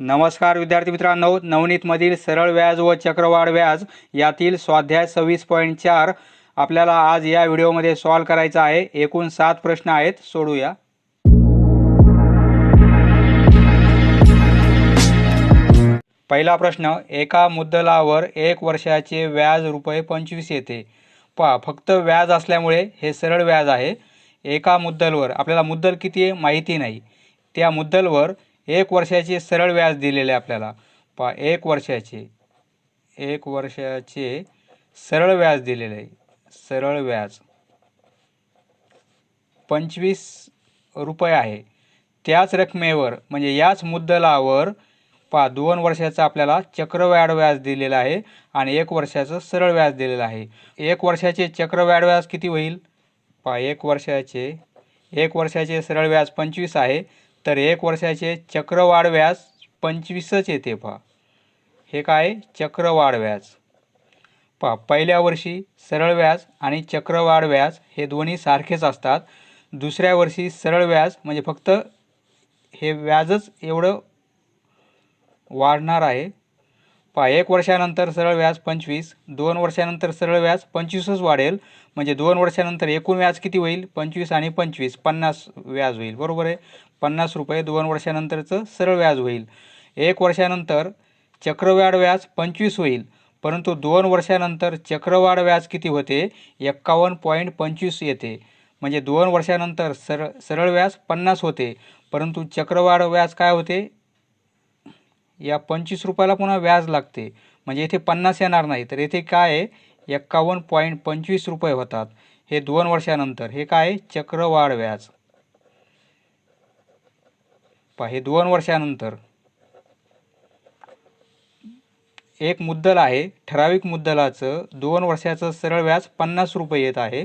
नमस्कार विद्यार्थी मित्रांनो नवनीतमधील सरळ व्याज व चक्रवाढ व्याज यातील स्वाध्याय सव्वीस पॉईंट चार आपल्याला आज या व्हिडिओमध्ये सॉल्व करायचा आहे. एकूण सात प्रश्न आहेत सोडूया. पहिला प्रश्न एका मुद्दलावर एक वर्षाचे व्याज रुपये पंचवीस येते. पहा फक्त व्याज असल्यामुळे हे सरळ व्याज आहे. एका मुद्दलवर आपल्याला मुद्दल किती आहे माहिती नाही. त्या मुद्दलवर एक वर्षाचे सरळ व्याज दिलेले आहे आपल्याला. पहा एक वर्षाचे एक वर्षाचे सरळ व्याज दिलेले. आहे सरळ व्याज. पंचवीस रुपये आहे. त्याच रकमेवर म्हणजे याच मुद्दलावर पहा दोन वर्षाचं आपल्याला चक्रवाढ व्याज दिलेलं आहे आणि एक वर्षाचं सरळ व्याज दिलेलं आहे. एक वर्षाचे चक्रवाढ व्याज किती होईल? पहा एक वर्षाचे एक वर्षाचे सरळ व्याज पंचवीस आहे. तर एक वर्षाचे चक्रवाढ व्याज पंचवीसच येते पहा. हे काय? चक्रवाढ व्याज पहा पहिल्या वर्षी सरळ व्याज आणि चक्रवाढ व्याज हे दोन्ही सारखेच असतात. दुसऱ्या वर्षी सरळ व्याज म्हणजे फक्त हे व्याजच एवढं वाढणार आहे. पहा एक वर्षानंतर सरळ व्याज पंचवीस दोन वर्षानंतर सरळ व्याज पंचवीसच वाढेल. म्हणजे दोन वर्षानंतर एकूण व्याज किती होईल? पंचवीस आणि पंचवीस पन्नास व्याज होईल. बरोबर आहे? पन्नास रुपये दोन वर्षानंतरचं सरळ व्याज होईल. एक वर्षानंतर चक्रवाढ व्याज पंचवीस होईल परंतु दोन वर्षानंतर चक्रवाढ व्याज किती होते? एक्कावन्न पॉईंट पंचवीस येते. म्हणजे दोन वर्षानंतर सरळ सरळ व्याज पन्नास होते परंतु चक्रवाढ व्याज काय होते? या पंचवीस रुपयाला पुन्हा व्याज लागते. म्हणजे इथे पन्नास येणार नाही तर येथे काय आहे? एक्कावन्न पॉईंट पंचवीस रुपये होतात. हे दोन वर्षानंतर हे काय आहे? चक्रवाढ व्याज. पहा हे दोन वर्षानंतर एक मुद्दल आहे ठराविक मुद्दलाचं दोन वर्षाचं सरळ व्याज पन्नास रुपये येत आहे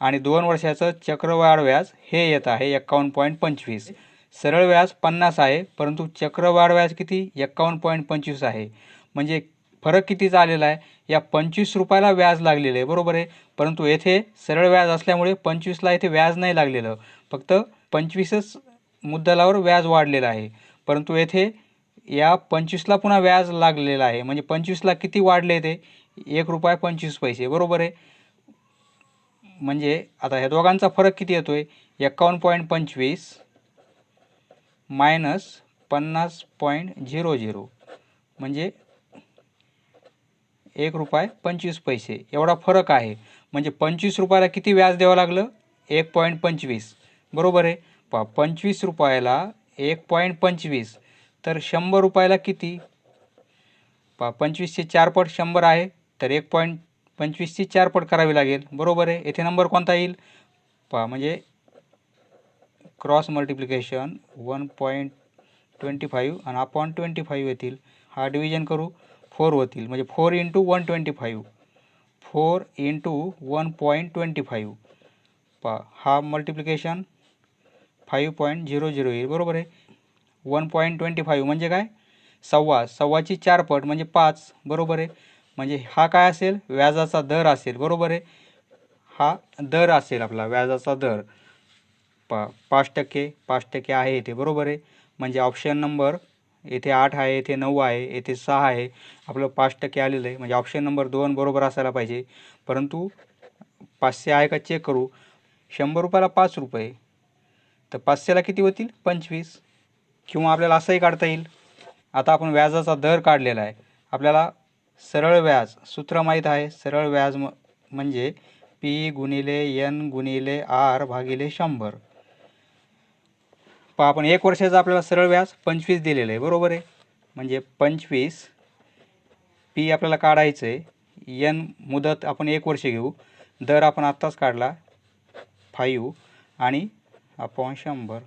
आणि दोन वर्षाचं चक्रवाढ व्याज हे येत आहे एक्कावन्न पॉईंट पंचवीस. सरळ व्याज पन्नास आहे परंतु चक्रवाढ व्याज किती? एक्कावन्न पॉईंट पंचवीस आहे. म्हणजे फरक कितीचा आलेला आहे? या पंचवीस रुपयाला व्याज लागलेलं आहे बरोबर आहे? परंतु येथे सरळ व्याज असल्यामुळे पंचवीसला येथे व्याज नाही लागलेलं. फक्त पंचवीसच मुद्दलावर व्याज वाढलेलं आहे. परंतु येथे या पंचवीसला पुन्हा व्याज लागलेलं आहे. म्हणजे पंचवीसला किती वाढले ते? एक रुपया पंचवीस पैसे. बरोबर आहे? म्हणजे आता ह्या दोघांचा फरक किती येतो आहे एक्कावन्न पॉईंट पंचवीस मायनस पन्नास पॉईंट झिरो झिरो. म्हणजे एक रुपये पंचवीस पैसे. एवढा फरक आहे. म्हणजे पंचवीस रुपयाला किती व्याज द्यावं लागलं? एक पॉईंट पंचवीस. बरोबर आहे? पहा पंचवीस रुपयाला एक पॉईंट पंचवीस. तर शंभर रुपयाला किती? प पंचवीसचे चारपट शंभर आहे तर एक पॉईंट पंचवीसची चारपट करावी लागेल. बरोबर आहे? येथे नंबर कोणता येईल? पहा म्हणजे cross multiplication one point twenty five आणि अपॉन ट्वेंटी फाईव्ह येतील. हा डिव्हिजन करू फोर होतील म्हणजे four into one twenty five four into one point twenty five प हा multiplication five point zero zero येईल बरोबर आहे? वन पॉईंट ट्वेंटी फाईव्ह म्हणजे काय? सव्वा. सव्वाची चार पट म्हणजे पाच बरोबर आहे? म्हणजे हा काय असेल? व्याजाचा दर असेल बरोबर आहे? हा दर असेल आपला व्याजाचा दर. पा पाच टक्के पाच टक्के आहे इथे बरोबर आहे? म्हणजे ऑप्शन नंबर येथे आठ आहे येथे नऊ आहे येथे सहा आहे. आपलं पाच टक्के आलेलं आहे. म्हणजे ऑप्शन नंबर दोन बरोबर असायला पाहिजे. परंतु पाचशे आहे का? चेक करू. शंभर रुपयाला पाच रुपये. तर पाचशेला किती होतील? पंचवीस. किंवा आपल्याला असंही काढता येईल. आता आपण व्याजाचा दर काढलेला आहे. आपल्याला सरळ व्याज सूत्र माहीत आहे. सरळ व्याज म म्हणजे पी गुणिले एन गुणिले आर भागिले शंभर. पहा आपण एक वर्षाचं आपल्याला सरळ व्याज पंचवीस दिलेलं आहे. बरोबर आहे? म्हणजे पंचवीस पी आपल्याला काढायचं आहे एन मुदत आपण एक वर्ष घेऊ. दर आपण आत्ताच काढला. फाईव्ह आणि अपॉन शंभर.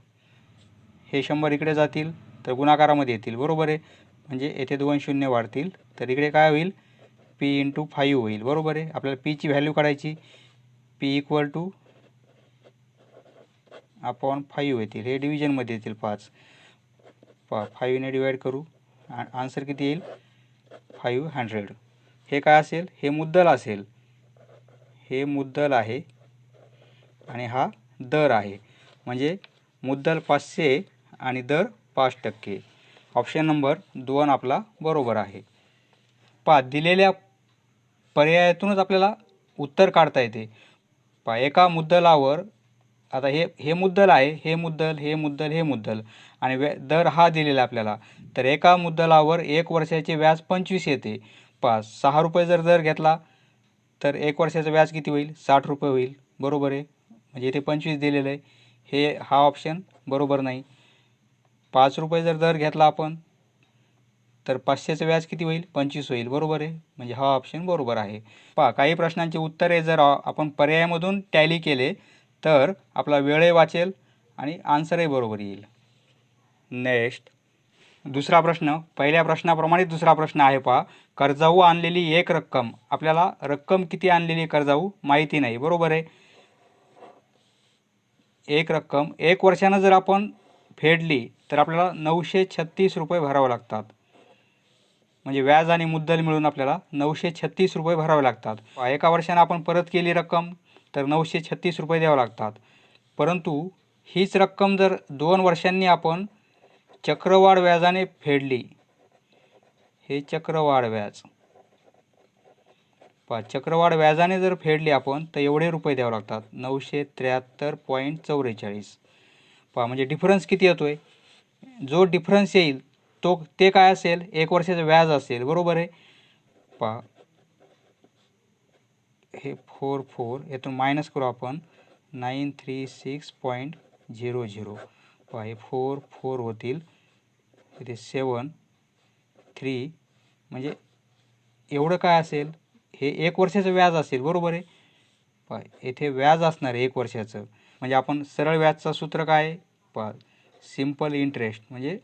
हे शंभर इकडे जातील तर गुणाकारामध्ये येतील. बरोबर आहे? म्हणजे येथे दोन शून्य वाढतील तर इकडे काय होईल? पी इंटू फाईव्ह होईल. बरोबर आहे? आपल्याला पीची व्हॅल्यू काढायची. P equal to upon five येतील. हे डिव्हिजनमध्ये येतील पाच. पा फाईव्हने डिवाईड करू. आन्सर किती येईल? फाईव्ह हंड्रेड हे काय असेल? हे मुद्दल असेल. हे मुद्दल आहे आणि हा दर आहे. म्हणजे मुद्दल पाचशे आणि दर पाच टक्के. ऑप्शन नंबर दोन आपला बरोबर आहे. पहा दिलेल्या पर्यायातूनच आपल्याला उत्तर काढता येते. पहा एका मुद्दलावर आता हे हे मुद्दल आहे हे मुद्दल हे मुद्दल हे मुद्दल आणि व्या दर हा दिलेला आहे आपल्याला. तर एका मुद्दलावर एक वर्षाचे व्याज पंचवीस येते. पहा सहा रुपये जर दर घेतला तर एक वर्षाचं व्याज किती होईल? साठ रुपये होईल. बरोबर आहे. म्हणजे इथे पंचवीस दिलेलं आहे. हे हा ऑप्शन बरोबर नाही. पाच रुपये जर दर घेतला आपण तर पाचशेचं व्याज किती होईल? पंचवीस होईल. बरोबर आहे? म्हणजे हा ऑप्शन बरोबर आहे. पहा काही प्रश्नांची उत्तरे जर आपण पर्यायामधून टॅली केले तर आपला वेळही वाचेल आणि आन्सरही बरोबर येईल. नेक्स्ट दुसरा प्रश्न पहिल्या प्रश्नाप्रमाणे दुसरा प्रश्न आहे पहा. कर्जाऊ आणलेली एक रक्कम. आपल्याला रक्कम किती आणलेली कर्जाऊ? माहिती नाही. बरोबर आहे? एक रक्कम. एक वर्षानं जर आपण फेडली तर आपल्याला नऊशे छत्तीस रुपये भरावे लागतात. म्हणजे व्याज आणि मुद्दल मिळून आपल्याला नऊशे छत्तीस रुपये भरावे लागतात. एका वर्षानं आपण परत केली रक्कम तर नऊशे छत्तीस रुपये द्यावे लागतात. परंतु हीच रक्कम जर दोन वर्षांनी आपण चक्रवाढ व्याजाने फेडली हे चक्रवाढ व्याज. पा चक्रवाढ व्याजाने जर फेडली आपण तर एवढे रुपये द्यावे लागतात. नऊशे त्र्याहत्तर पॉईंट चौवेचाळीस. पहा म्हणजे डिफरन्स किती येतो आहे जो डिफरन्स येईल तो ते काय असेल? एक वर्षाचं व्याज असेल. बरोबर आहे? पहा हे फोर फोर यातून मायनस करू आपण. Nine three six point zero zero पहा हे फोर फोर होतील. इथे सेवन थ्री म्हणजे एवढं काय असेल? हे एक वर्षाचं व्याज असेल बरोबर आहे? पहा येथे व्याज असणार आहे एक वर्षाचं. म्हणजे आपण सरळ व्याजचं सूत्र काय? पहा सिंपल इंटरेस्ट म्हणजे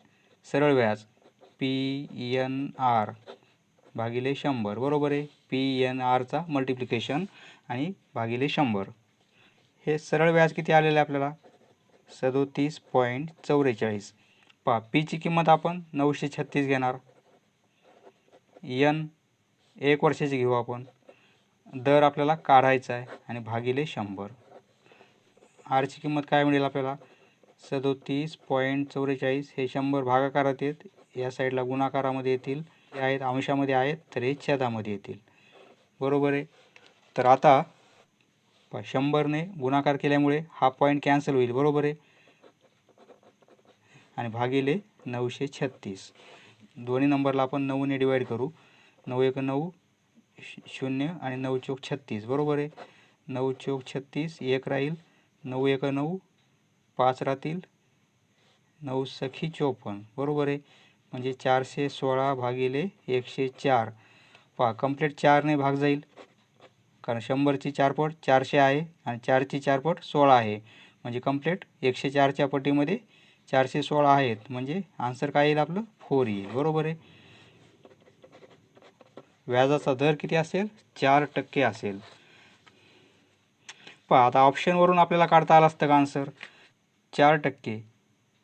सरळ व्याज. पी एन आर भागिले शंभर बरोबर आहे? पी एन आरचा मल्टिप्लिकेशन आणि भागिले शंभर. हे सरळ व्याज किती आलेलं आहे आपल्याला? सदोतीस पॉईंट चौवेचाळीस पहा पीची किंमत आपण नऊशे छत्तीस घेणार. एन एक वर्षाची घेऊ आपण. दर आपल्याला काढायचा आहे आणि भागिले शंभर. आरची किंमत काय मिळेल आपल्याला? सदोतीस पॉईंट चौवेचाळीस हे शंभर भागाकारात येत या साईडला गुणाकारामध्ये येतील हे आहेत अंशामध्ये आहेत तर हे छेदामध्ये येतील. बरोबर आहे? तर आता शंभरने गुणाकार केल्यामुळे हा पॉईंट कॅन्सल होईल. बरोबर आहे? आणि भागिले नऊशे छत्तीस. दोन्ही नंबरला आपण नऊने डिवाईड करू. नऊ एक नऊ श- शून्य आणि नऊ चौक छत्तीस. बरोबर आहे? नऊ चौक छत्तीस एक राहील. नऊ एक नऊ पाच राहतील. नऊ सखी चोपन्न. बरोबर आहे? म्हणजे चारशे सोळा भागिले एकशे चार. पहा कंप्लीट चारने भाग जाईल. कारण शंभरची चारपट चारशे आहे आणि चारची चारपट सोळा आहे. म्हणजे कंप्लीट एकशे चारच्या पटीमध्ये चारशे सोळा आहेत. म्हणजे आन्सर काय येईल आपलं? फोर येईल. बरोबर आहे? व्याजाचा दर किती असेल? चार टक्के असेल. पहा आता ऑप्शनवरून आपल्याला काढता आलं असतं का आन्सर चार टक्के.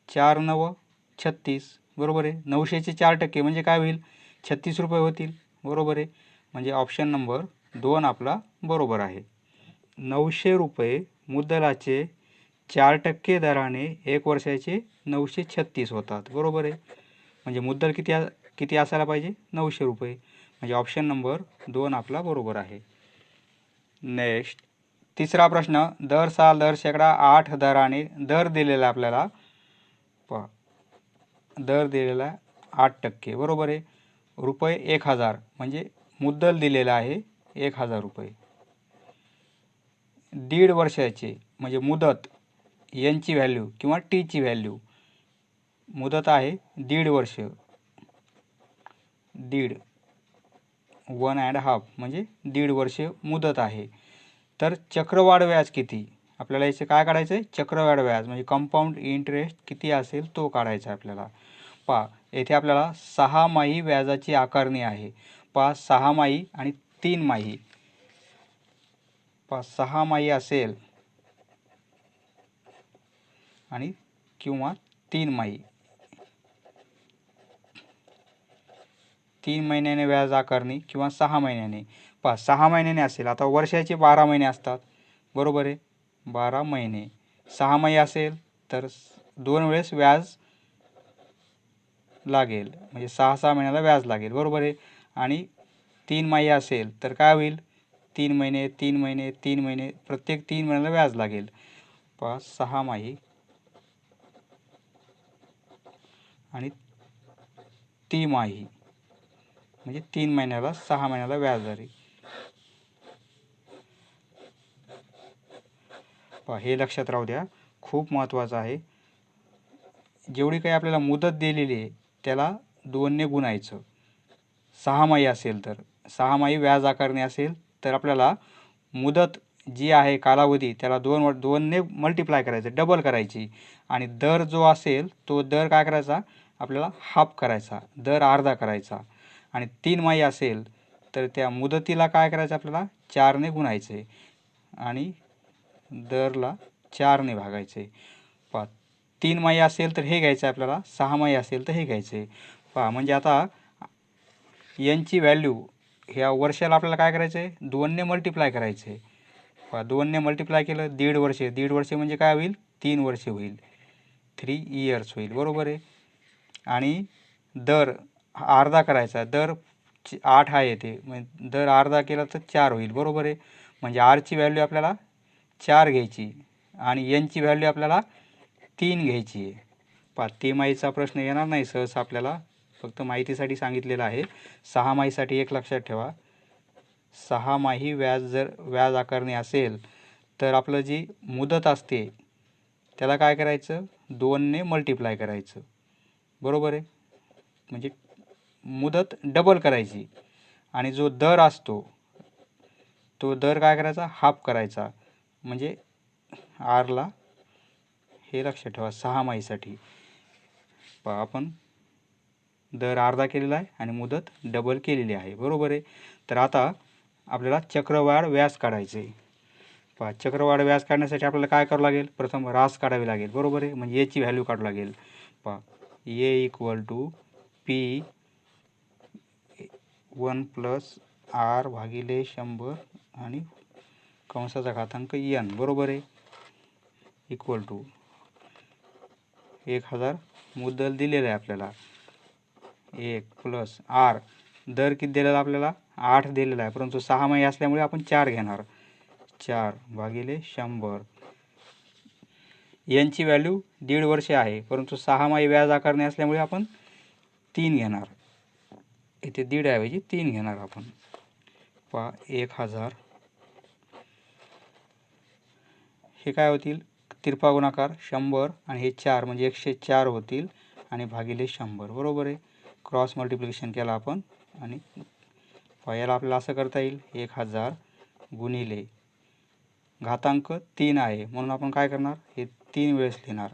चार नव छत्तीस. बरोबर आहे? नऊशेचे चार टक्के म्हणजे काय होईल? छत्तीस रुपये होतील. बरोबर आहे? म्हणजे ऑप्शन नंबर दोन आपला बरोबर आहे. नऊशे रुपये मुद्दलाचे चार टक्के दराने एक वर्षाचे नऊशे छत्तीस होतात. बरोबर आहे? म्हणजे मुद्दल किती किती असायला पाहिजे? नऊशे रुपये. म्हणजे ऑप्शन नंबर दोन आपला बरोबर आहे. नेक्स्ट तिसरा प्रश्न दर साल दर शेकडा आठ दराने दर दिलेला आपल्याला प दर दिलेला आठ टक्के बरोबर आहे. रुपये एक हजार म्हणजे मुद्दल दिलेला आहे एक हजार रुपये. दीड वर्षाचे म्हणजे मुदत यांची व्हॅल्यू किंवा टीची व्हॅल्यू मुदत आहे दीड वर्ष. दीड वन अँड हाफ म्हणजे दीड वर्ष मुदत आहे. तर चक्रवाढ व्याज किती? आपल्याला याचे काय काढायचं आहे चक्रवाढ व्याज म्हणजे कंपाऊंड इंटरेस्ट किती असेल तो काढायचा आहे आपल्याला. पहा येथे आपल्याला सहा माही व्याजाची आकारणी आहे. पहा सहा माही आणि तीन माही. पहा सहा माही असेल आणि किंवा तीन माही. तीन महिन्याने व्याज आकारणी किंवा सहा महिन्याने. पहा सहा महिन्याने असेल. आता वर्षाचे बारा महिने असतात. बरोबर आहे? बारा महिने. सहा महिने असेल तर दोन वेळेस व्याज लागेल. म्हणजे सहा सहा महिन्याला व्याज लागेल. बरोबर आहे? आणि तीन माही असेल तर काय होईल? तीन महिने तीन महिने तीन महिने प्रत्येक तीन महिन्याला व्याज लागेल. पाच सहा माही. आणि ती माही. म्हणजे तीन महिन्याला सहा महिन्याला व्याज पहा हे लक्षात राहू द्या. खूप महत्त्वाचं आहे. जेवढी काही आपल्याला मुदत दिलेली आहे त्याला दोनने गुणायचं. सहामाही असेल तर. सहामाही व्याज आकारणी असेल तर आपल्याला मुदत जी आहे कालावधी त्याला दोन व दोनने मल्टिप्लाय करायचं डबल करायची. आणि दर जो असेल तो दर काय करायचा? आपल्याला हाफ करायचा. दर अर्धा करायचा. आणि तीन माही असेल तर त्या मुदतीला काय करायचं आपल्याला? चारने गुणायचे. आणि दरला चारने भागायचे. पहा तीन माही असेल तर हे घ्यायचं आहे आपल्याला सहा माही असेल तर हे घ्यायचे. पहा म्हणजे आता यांची व्हॅल्यू ह्या वर्षाला आपल्याला काय करायचं? आहे दोनने मल्टिप्लाय करायचं. आहे पहा दोनने मल्टिप्लाय केलं दीड वर्षे. दीड वर्षे म्हणजे काय होईल? तीन वर्षे होईल. थ्री इयर्स होईल. बरोबर आहे? आणि दर अर्धा करायचा दर च- आठ आहे ते म्हणजे दर अर्धा केला तर चार होईल. बरोबर आहे? म्हणजे आरची व्हॅल्यू आपल्याला चार घ्यायची आणि यांची व्हॅल्यू आपल्याला तीन घ्यायची आहे. पा तिमाहीचा प्रश्न येणार नाही. सहसा आपल्याला फक्त माहितीसाठी सांगितलेलं आहे. सहा माहीसाठी एक लक्षात ठेवा. सहा माही व्याज जर व्याज आकारणी असेल तर आपलं जी मुदत असते त्याला काय करायचं? दोनने मल्टिप्लाय करायचं. बरोबर आहे? म्हणजे मुदत डबल करायची. आणि जो दर असतो तो दर काय करायचा? हाफ करायचा. म्हणजे आरला हे लक्षात ठेवा सहा माहीसाठी. पहा आपण दर अर्धा केलेला आहे आणि मुदत डबल केलेली आहे. बरोबर आहे? तर आता आपल्याला चक्रवाढ व्याज काढायचे. आहे पहा चक्रवाढ व्याज काढण्यासाठी आपल्याला काय करावं लागेल? प्रथम रास काढावी लागेल. बरोबर आहे? म्हणजे याची व्हॅल्यू काढावी लागेल. पहा A equal to P one plus R भागिले शंभर आणि कंसाचा घातांक यन बरोबर आहे? इक्वल टू एक हजार मुद्दल दिलेला आहे आपल्याला. एक प्लस आर. दर किती दिलेला आपल्याला? आठ दिलेला आहे. परंतु सहा महिने असल्यामुळे आपण चार घेणार. चार भागिले शंभर. यांची व्हॅल्यू दीड वर्षे आहे. परंतु सहा माही व्याज आकारणे असल्यामुळे आपण तीन घेणार. इथे दीड ऐवजी तीन घेणार आपण. पा एक हजार. हे काय होतील? तिरपा गुणाकार शंभर आणि हे चार म्हणजे एकशे चार होतील आणि भागिले शंभर. बरोबर आहे? क्रॉस मल्टिप्लिकेशन केलं आपण आणि पहा, याला आपल्याला असं करता येईल. एक हजार गुणिले घातांक तीन आहे. म्हणून आपण काय करणार? हे तीन वेळेस लिहिणार.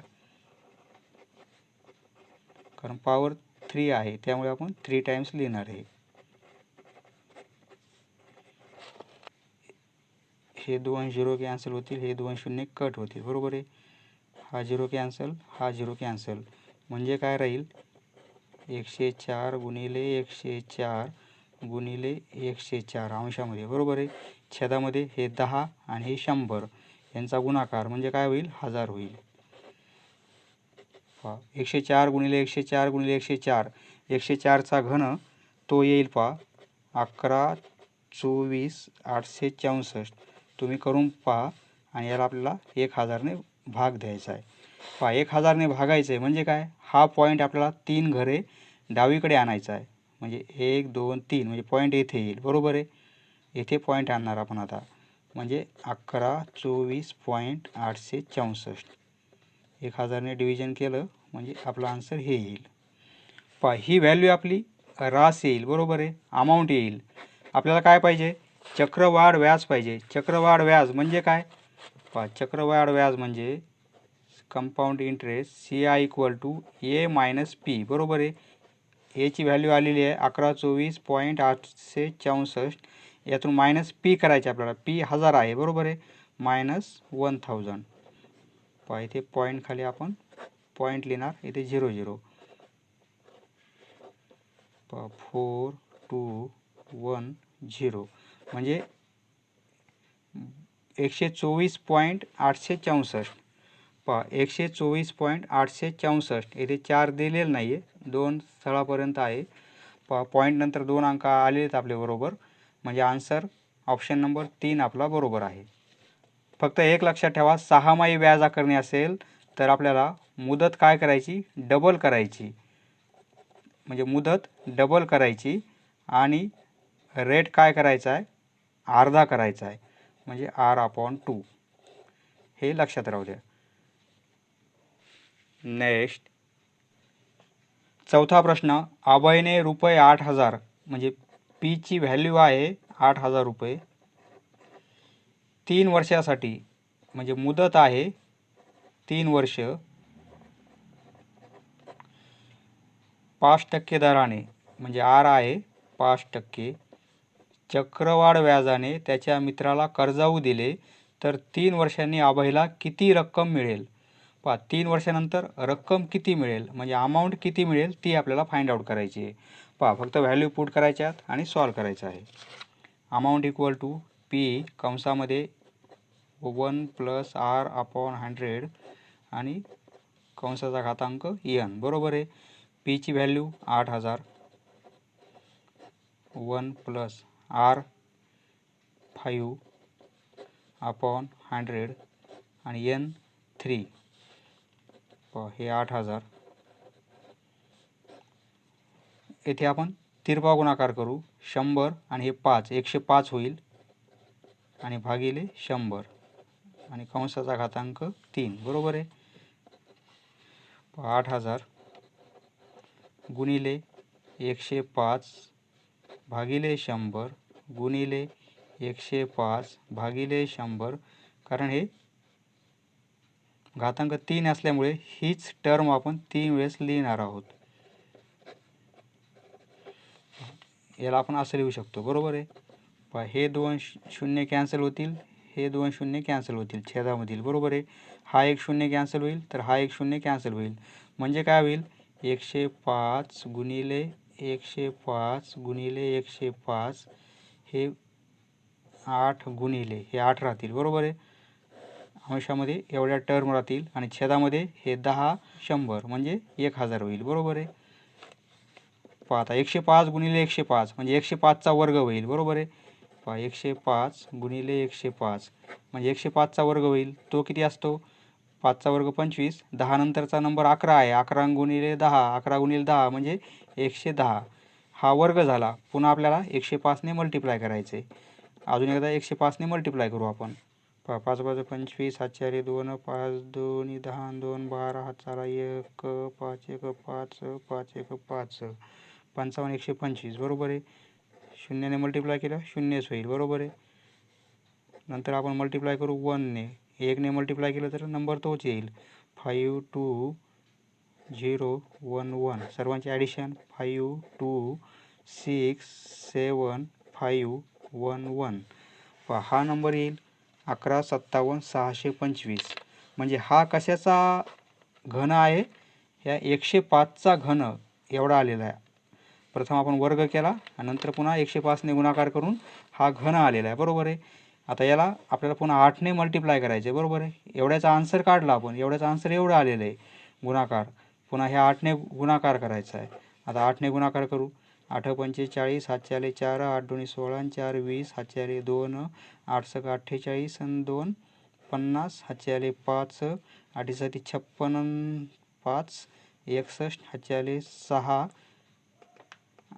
कारण पॉवर थ्री आहे त्यामुळे आपण थ्री टाइम्स लिहिणार आहे. हे दोन झिरो कॅन्सल होतील हे दोन शून्य कट होतील बरोबर आहे? हा झिरो कॅन्सल हा झिरो कॅन्सल म्हणजे काय राहील? एकशे चार गुणिले एकशे चार गुणिले एकशे चार अंशामध्ये बरोबर आहे? छेदामध्ये हे दहा आणि हे शंभर. यांचा गुणाकार म्हणजे काय होईल? हजार होईल. पहा. एकशे चार गुणिले एकशे चार गुणिले एकशे चार. एकशे चारचा घन तो येईल पहा. अकरा चोवीस आठशे चौसष्ट. तुम्ही करून पहा आणि याला आपल्याला एक हजारने भाग द्यायचा आहे. पहा एक हजारने भागायचं आहे म्हणजे काय? हा पॉईंट आपल्याला तीन घरे डावीकडे आणायचा आहे. म्हणजे एक दोन तीन. म्हणजे पॉईंट येथे येईल. बरोबर आहे? येथे पॉईंट आणणार आपण आता. म्हणजे अकरा चोवीस पॉईंट आठशे चौसष्ट. एक हजारने डिव्हिजन केलं म्हणजे आपलं आन्सर हे येईल. पा ही व्हॅल्यू आपली रास येईल बरोबर आहे? अमाऊंट येईल. आपल्याला काय पाहिजे? चक्रवाढ व्याज पाहिजे. चक्रवाढ व्याज म्हणजे काय? पा चक्रवाढ व्याज म्हणजे compound interest C I equal to A minus P बरोबर आहे? एची व्हॅल्यू आलेली आहे अकरा चोवीस पॉईंट आठशे चौसष्ट. यातून मायनस पी करायचे आपल्याला. पी हजार आहे बरोबर आहे? मायनस वन थाउजंड पहा इथे पॉईंट खाली आपण पॉईंट लिहिणार. इथे झिरो झिरो पहा फोर टू वन झिरो म्हणजे एकशे चोवीस पॉईंट आठशे चौसष्ट. पहा एकशे चोवीस पॉईंट आठशे चौसष्ट. येथे चार दिलेलं नाही आहे दोन स्थळापर्यंत आहे. पहा पॉईंट नंतर दोन अंक आलेले आहेत आपले बरोबर. म्हणजे आन्सर ऑप्शन नंबर तीन आपला बरोबर आहे. फक्त एक लक्षात ठेवा सहामाही व्याज आकारणी असेल तर आपल्याला मुदत काय करायची? डबल करायची. म्हणजे मुदत डबल करायची आणि रेट काय करायचा आहे? अर्धा करायचा आहे. म्हणजे आर अपॉन टू. हे लक्षात राहू द्या. नेक्स्ट. चौथा प्रश्न अभयने रुपये आठ हजार म्हणजे पीची व्हॅल्यू आहे आठ हजार रुपये. तीन वर्षासाठी म्हणजे मुदत आहे तीन वर्ष. पाच टक्के दराने म्हणजे आर आहे पाच टक्के. चक्रवाढ व्याजाने त्याच्या मित्राला कर्जाऊ दिले तर तीन वर्षांनी अभयला किती रक्कम मिळेल? पहा तीन वर्षानंतर रक्कम किती मिळेल? म्हणजे अमाऊंट किती मिळेल ती आपल्याला फाइंड आउट करायची आहे. पहा फक्त व्हॅल्यू पुट करायच्यात आणि सॉल्व करायचं आहे. Amount equal to P कंसामध्ये one plus R upon hundred आणि कंसाचा घातांक एन. बरोबर आहे? पीची व्हॅल्यू आठ हजार. One plus R five upon hundred आणि एन थ्री. हे आठ हजार. येथे आपण तिरपा गुणाकार करू. शंभर आणि हे पाच एकशे पाच होईल आणि भागिले शंभर. आणि कंसाचा घातांक तीन. बरोबर आहे? आठ हजार गुणिले एकशे पाच भागिले शंभर गुणिले एकशे पाच भागिले शंभर. कारण हे घातांक तीन असल्यामुळे हीच टर्म आपण तीन वेळेस लिहिणार आहोत. याला आपण असं लिहू शकतो. बरोबर आहे? हे दोन श- शून्य कॅन्सल होतील हे दोन शून्य कॅन्सल होतील छेदामधील बरोबर आहे? हा एक शून्य कॅन्सल होईल तर हा एक शून्य कॅन्सल होईल. म्हणजे काय होईल? एकशे पाच गुणिले एकशे पाच गुणिले एकशे पाच हे आठ गुणिले हे आठ राहतील बरोबर आहे? अंशामध्ये एवढ्या टर्म राहतील आणि छेदामध्ये हे दहा शंभर म्हणजे एक हजार होईल बरोबर आहे? पाहता एकशे पाच गुणिले एकशे पाच म्हणजे एकशे पाचचा वर्ग होईल बरोबर आहे? पहा एकशे पाच गुणिले एकशे पाच. म्हणजे एकशे पाचचा वर्ग होईल. तो किती असतो? पाचचा वर्ग पंचवीस. दहा नंतरचा नंबर अकरा आहे. अकरा गुणिले दहा. अकरा गुणिले दहा म्हणजे एकशे दहा. हा वर्ग झाला. पुन्हा आपल्याला एकशे पाचने मल्टिप्लाय करायचे. अजून एकदा एकशे पाचने मल्टिप्लाय करू आपण. पा पाच पाच पंचवीस हात दोन पाच दोन दहा दोन बारा हात चारा एक पाच एक पाच पाच एक पाच. पंचावन्न एकशे पंचवीस. बरोबर आहे? शून्याने मल्टिप्लाय केलं शून्यच होईल. बरोबर आहे? नंतर आपण मल्टिप्लाय करू वनने. एकने मल्टिप्लाय केलं तर नंबर तोच येईल. Five two zero one one सर्वांचे addition five two six seven five one one पहा हा नंबर येईल. अकरा सत्तावन्न सहाशे पंचवीस. म्हणजे हा कशाचा घन आहे? ह्या एकशे पाचचा घन एवढा आलेला आहे. प्रथम आपण वर्ग केला आणि नंतर पुन्हा एकशे पाचने गुणाकार करून हा घन आलेला आहे. बरोबर आहे? आता याला आपल्याला पुन्हा आठने मल्टिप्लाय करायचे आहे. बरोबर आहे? एवढ्याचा आन्सर काढला आपण. एवढ्याचा आन्सर एवढं आलेलं आहे. गुणाकार. पुन्हा ह्या आठने गुणाकार करायचा आहे. आता आठने गुणाकार करू. आठ पंचेचाळीस हातच्याले चार आठ दोन्ही सोळा चार वीस हातच्याले दोन आठ सक अठ्ठेचाळीस आणि दोन पन्नास हातच्याले पाच आठीसाठी छप्पन पाच एकसष्ट हातच्याले सहा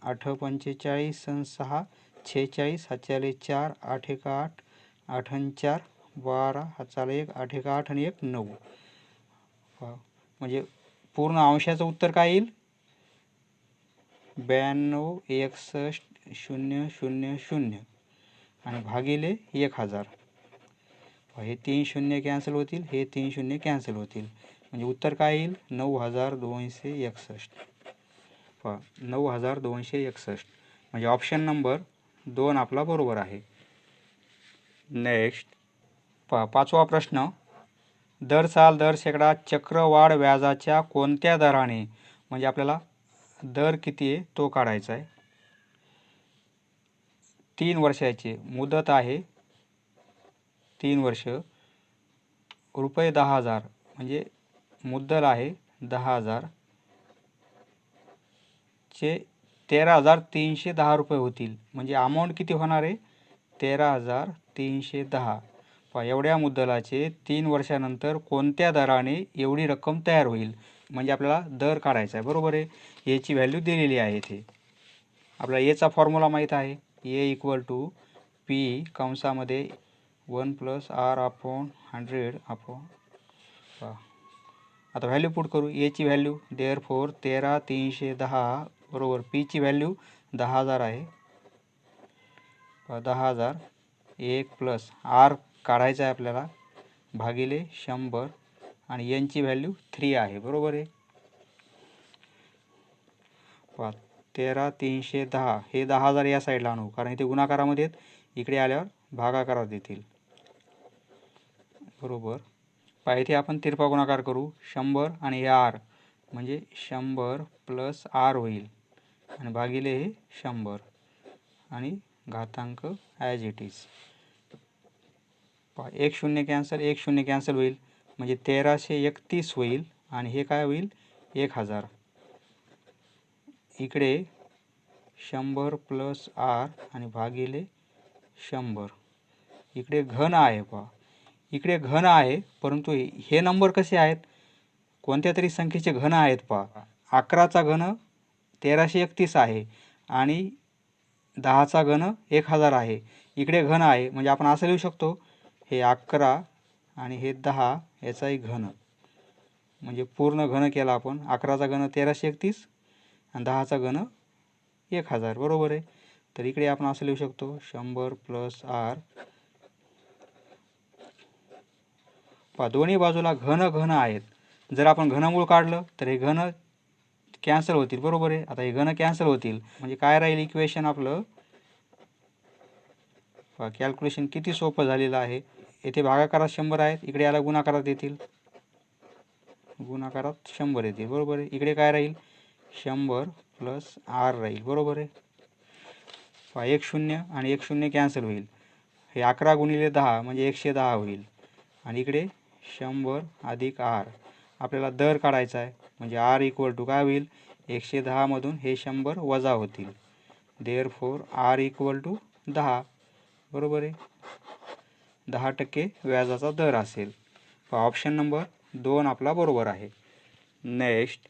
आठ पंचेचाळीस सन सहा छेचाळीस हजार चार आठ एक आठ आठ चार बारा हजार एक आठ एक आठ आणि एक नऊ. म्हणजे पूर्ण अंशाचं उत्तर काय येईल? ब्याण्णव एकसष्ट शून्य शून्य शून्य. आणि भागिले एक हजार. हे तीन शून्य कॅन्सल होतील हे तीन शून्य कॅन्सल होतील. म्हणजे उत्तर काय येईल? नऊ हजार दोनशे एकसष्ट. पहा नऊ हजार दोनशे एकसष्ट. म्हणजे ऑप्शन नंबर दोन आपला बरोबर आहे. नेक्स्ट पहा पाचवा प्रश्न. दर साल दर शेकडा चक्रवाढ व्याजाच्या कोणत्या दराने म्हणजे आपल्याला दर किती आहे तो काढायचा आहे. तीन वर्षाचे मुदत आहे. तीन वर्ष. रुपये दहा हजार म्हणजे मुद्दल आहे दहा हजार. चे तेरा हजार तीनशे दहा रुपये होतील. म्हणजे अमाऊंट किती होणार आहे? तेरा हजार तीनशे दहा. पहा एवढ्या मुद्दलाचे तीन वर्षानंतर कोणत्या दराने एवढी रक्कम तयार होईल? म्हणजे आपल्याला दर काढायचा आहे बरोबर आहे? याची व्हॅल्यू दिलेली आहे इथे. आपल्याला एचा फॉर्म्युला माहीत आहे. A equal to P कंसामध्ये one plus R upon hundred upon आता व्हॅल्यू पुट करू. एची व्हॅल्यू देअर फोर तेरा तीनशे दहा बरोबर. पीची व्हॅल्यू दहा हजार आहे. दहा हजार. एक प्लस आर काढायचा आहे आपल्याला. भागिले शंभर. आणि एनची व्हॅल्यू थ्री आहे. बरोबर आहे? तेरा तीनशे दहा. हे दहा हजार या साईडला आणू. कारण इथे गुणाकारामध्ये आहेत. इकडे आल्यावर भागाकारात देतील. बरोबर. पहा इथे आपण तिरपा गुणाकार करू. शंभर आणि हे आर म्हणजे शंभर प्लस आर होईल. आणि भागिले हे शंभर. आणि घातांक ॲज इट इज पहा एक शून्य कॅन्सल एक शून्य कॅन्सल होईल. म्हणजे तेराशे एकतीस होईल आणि हे काय होईल? एक हजार. इकडे शंभर प्लस आर आणि भागिले शंभर. इकडे घन आहे पहा. इकडे घन आहे परंतु हे- हे नंबर कसे आहेत? कोणत्या तरी संख्येचे घन आहेत पहा. अकराचा घन तेराशे एकतीस आहे आणि दहाचा घन एक हजार आहे. इकडे घन आहे म्हणजे आपण असं लिहू शकतो हे अकरा आणि हे दहा याचाही घन. म्हणजे पूर्ण घन केला आपण अकराचा घन तेराशे एकतीस आणि दहाचा घन एक हजार बरोबर आहे? तर इकडे आपण असं लिहू शकतो शंभर प्लस आर. पहा दोन्ही बाजूला घन घन आहेत. जर आपण घनमूळ काढलं तर हे घन कॅन्सल होतील बरोबर आहे? आता हे घन कॅन्सल होतील. म्हणजे काय राहील इक्वेशन आपलं? कॅल्क्युलेशन किती सोपं झालेलं आहे. येथे भागाकारात शंभर आहेत इकडे याला गुणाकारात येतील. गुणाकारात शंभर येतील बरोबर आहे? इकडे काय राहील? शंभर प्लस आर राहील बरोबर आहे? पहा एक शून्य आणि एक शून्य कॅन्सल होईल. हे अकरा गुणिले दहा म्हणजे एकशे दहा होईल. आणि इकडे शंभर अधिक आर आपल्याला दर काढायचा आहे. म्हणजे आर इक्वल टू काय होईल? एकशे दहामधून हे शंभर वजा होतील. Therefore R equal to दहा. बरोबर आहे? दहा टक्के व्याजाचा दर असेल. ऑप्शन नंबर दोन आपला बरोबर आहे. नेक्स्ट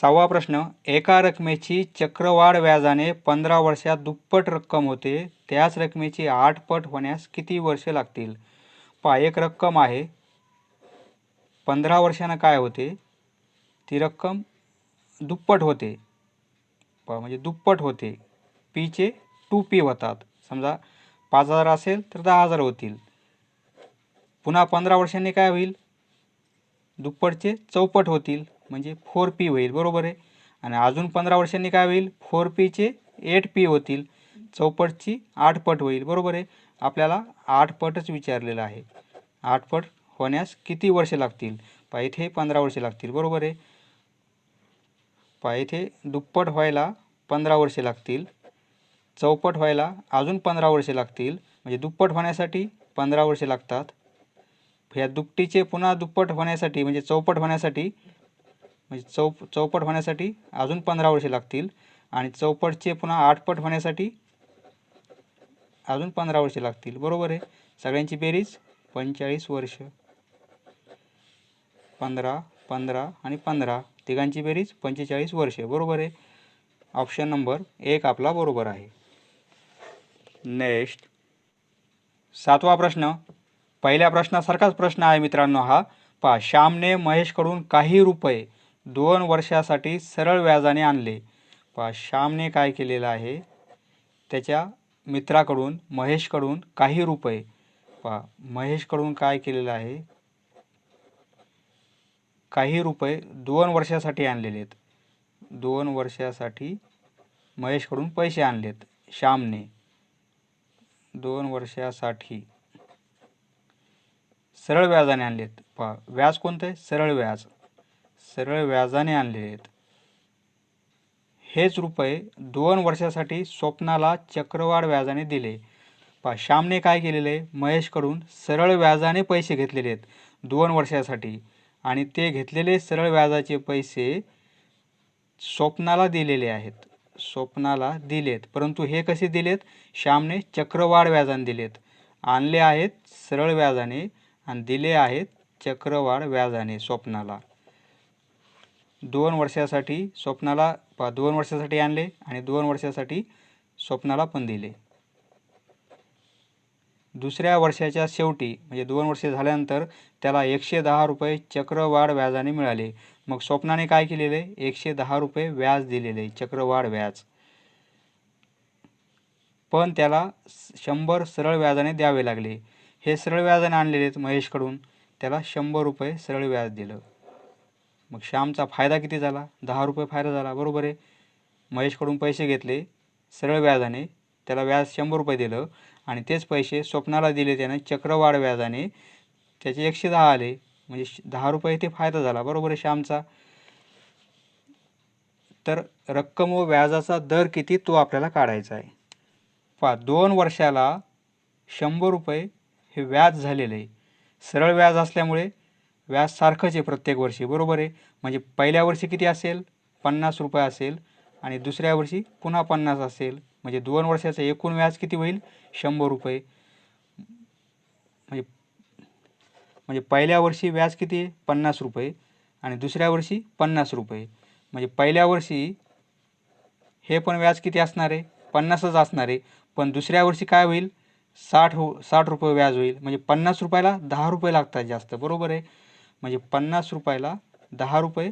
सहावा प्रश्न. एका रकमेची चक्रवाढ व्याजाने पंधरा वर्षात दुप्पट रक्कम होते. त्याच रकमेची आठ पट होण्यास किती वर्षे लागतील? पहा एक रक्कम आहे. पंधरा वर्षानं काय होते? ती रक्कम दुप्पट होते. प म्हणजे दुप्पट होते. पीचे टू पी होतात. समजा पाच हजार असेल तर दहा हजार होतील. पुन्हा पंधरा वर्षांनी काय होईल? दुप्पटचे चौपट होतील. म्हणजे फोर पी होईल. बरोबर आहे? आणि अजून पंधरा वर्षांनी काय होईल? फोर पीचे एट पी होतील. चौपटची आठपट होईल. बरोबर आहे? आपल्याला आठपटच विचारलेलं आहे. आठपट होण्यास किती वर्षे लागतील? पहा इथे पंधरा वर्षे लागतील. बरोबर आहे? पहा इथे दुप्पट व्हायला पंधरा वर्षे लागतील. चौपट व्हायला अजून पंधरा वर्षे लागतील. म्हणजे दुप्पट होण्यासाठी पंधरा वर्षे लागतात. ह्या दुपटीचे पुन्हा दुप्पट होण्यासाठी म्हणजे चौपट होण्यासाठी म्हणजे चौ चौपट होण्यासाठी अजून पंधरा वर्षे लागतील. आणि चौपटचे पुन्हा आठपट होण्यासाठी अजून पंधरा वर्षे लागतील. बरोबर आहे? सगळ्यांची बेरीज पंचेचाळीस वर्ष. पंधरा पंधरा आणि पंधरा. तिघांची बेरीज पंचेचाळीस वर्षे बरोबर आहे? ऑप्शन नंबर एक आपला बरोबर आहे. नेक्स्ट सातवा प्रश्न. पहिल्या प्रश्नासारखाच प्रश्न आहे मित्रांनो हा. पहा श्यामने महेशकडून काही रुपये दोन वर्षासाठी सरळ व्याजाने आणले. पहा श्यामने काय केलेलं आहे? त्याच्या मित्राकडून महेशकडून काही रुपये. पहा महेशकडून काय केलेलं आहे? काही रुपये दोन वर्षासाठी आणलेले आहेत. दोन वर्षासाठी महेशकडून पैसे आणलेत. श्यामने दोन वर्षासाठी सरळ व्याजाने आणलेत पहा व्याज कोणतं आहे? सरळ व्याज. सरळ व्याजाने आणलेले आहेत. हेच रुपये दोन वर्षासाठी स्वप्नाला चक्रवाढ व्याजाने दिले. पहा श्यामने काय केलेलं? आहे महेशकडून सरळ व्याजाने पैसे घेतलेले आहेत. दोन वर्षासाठी. आणि ते घेतलेले सरळ व्याजाचे पैसे स्वप्नाला दिलेले आहेत. स्वप्नाला दिलेत. परंतु हे कसे दिलेत? श्यामने चक्रवाढ व्याजाने दिलेत. आणले आहेत सरळ व्याजाने आणि दिले आहेत चक्रवाढ व्याजाने स्वप्नाला. दोन वर्षासाठी स्वप्नाला पा दोन वर्षासाठी आणले आणि दोन वर्षासाठी स्वप्नाला पण दिले. दुसऱ्या वर्षाच्या शेवटी म्हणजे दोन वर्षे झाल्यानंतर त्याला एकशे दहा रुपये चक्रवाढ व्याजाने मिळाले. मग स्वप्नाने काय केलेले? एकशे दहा रुपये व्याज दिलेले चक्रवाढ व्याज. पण त्याला शंभर सरळ व्याजाने द्यावे लागले. हे सरळ व्याजाने आणलेले आहेत महेशकडून. त्याला शंभर रुपये सरळ व्याज दिलं. मग श्यामचा फायदा किती झाला? दहा रुपये फायदा झाला बरोबर आहे. महेशकडून पैसे घेतले सरळ व्याजाने. त्याला व्याज शंभर रुपये दिलं. आणि तेच पैसे स्वप्नाला दिले त्याने चक्रवाढ व्याजाने. त्याचे एकशे दहा आले. म्हणजे श- दहा रुपये ते फायदा झाला. बरोबर आहे श्यामचा? तर रक्कम व व्याजाचा दर किती तो आपल्याला काढायचा आहे. पहा दोन वर्षाला शंभर रुपये हे व्याज झालेलं आहे. सरळ व्याज असल्यामुळे व्याज सारखंच आहे प्रत्येक वर्षी. बरोबर आहे? म्हणजे पहिल्या वर्षी किती असेल? पन्नास रुपये असेल. आणि दुसऱ्या वर्षी पुन्हा पन्नास असेल. म्हणजे दोन वर्षाचं एकूण व्याज किती होईल? शंभर रुपये. म्हणजे म्हणजे पहिल्या वर्षी व्याज किती आहे? पन्नास रुपये. आणि दुसऱ्या वर्षी पन्नास रुपये. म्हणजे पहिल्या वर्षी हे पण व्याज किती असणार आहे? पन्नासच असणार आहे. पण दुसऱ्या वर्षी काय होईल? साठ हो साठ रुपये व्याज होईल. म्हणजे पन्नास रुपयाला दहा रुपये लागतात जास्त. बरोबर आहे? म्हणजे पन्नास रुपयाला दहा रुपये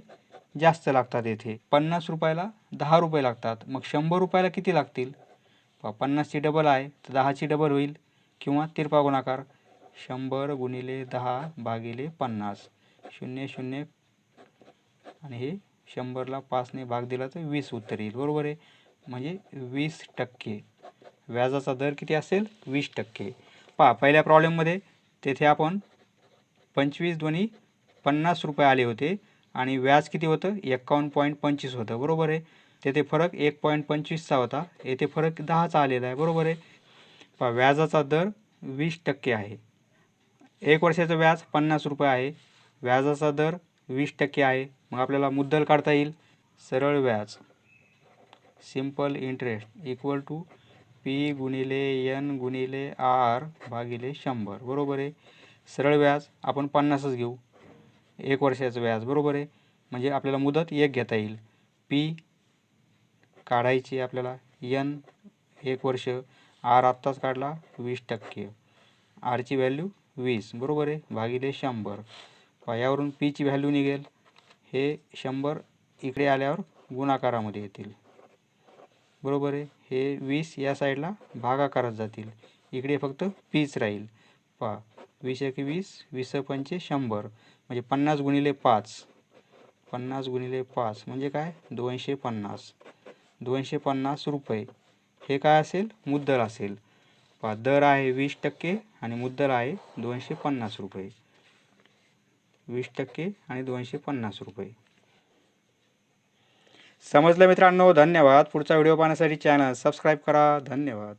जास्त लागतात येथे. पन्नास रुपयाला दहा रुपये लागतात. मग शंभर रुपयाला किती लागतील? पन्नासची डबल आहे तर दहाची डबल होईल. किंवा तिरपा गुणाकार शंभर गुणिले दहा भागिले पन्नास. शून्य शून्य. आणि हे शंभरला पाचने भाग दिला तर वीस उत्तर येईल. बरोबर आहे? म्हणजे वीस टक्के. व्याजाचा दर किती असेल? वीस टक्के. पहा पहिल्या प्रॉब्लेममध्ये तेथे आपण पंचवीस दोन्ही पन्नास रुपये आले होते आणि व्याज किती होतं? एक्कावन्न पॉईंट पंचवीस होतं. बरोबर आहे? तेथे फरक एक पॉईंट पंचवीसचा होता. येथे फरक दहाचा आलेला आहे. बरोबर आहे? पहा व्याजाचा दर वीस टक्के आहे. एक वर्षाचं व्याज पन्नास रुपये आहे. व्याजाचा दर वीस टक्के आहे. मग आपल्याला मुद्दल काढता येईल. सरळ व्याज. Simple interest equal to P गुणिले एन गुणिले आर भागिले शंभर. बरोबर आहे? सरळ व्याज आपण पन्नासच घेऊ. एक वर्षाचं व्याज. बरोबर आहे? म्हणजे आपल्याला मुदत एक घेता येईल. पी काढायची आपल्याला. एन एक वर्ष. आर आत्ताच काढला वीस टक्के. आरची व्हॅल्यू वीस. बरोबर आहे? भागिले शंभर. पहा, यावरून पीची व्हॅल्यू निघेल. हे शंभर इकडे आल्यावर गुणाकारामध्ये येतील. बरोबर आहे? हे वीस या साईडला भागाकारात जातील. इकडे फक्त पीच राहील. पहा. वीस एक वीस वीस पंचे शंभर. म्हणजे पन्नास गुणिले पाच. पन्नास गुणिले पाच म्हणजे काय? दोनशे पन्नास. दोनशे पन्नास रुपये. हे काय असेल? मुद्दल असेल. पहा दर आहे वीस टक्के आणि मुद्दल आहे दोनशे पन्नास रुपये. वीस टक्के आणि दोनशे पन्नास रुपये. समजलं मित्रांनो? धन्यवाद. पुढचा व्हिडिओ पाहण्यासाठी चॅनल सबस्क्राईब करा. धन्यवाद.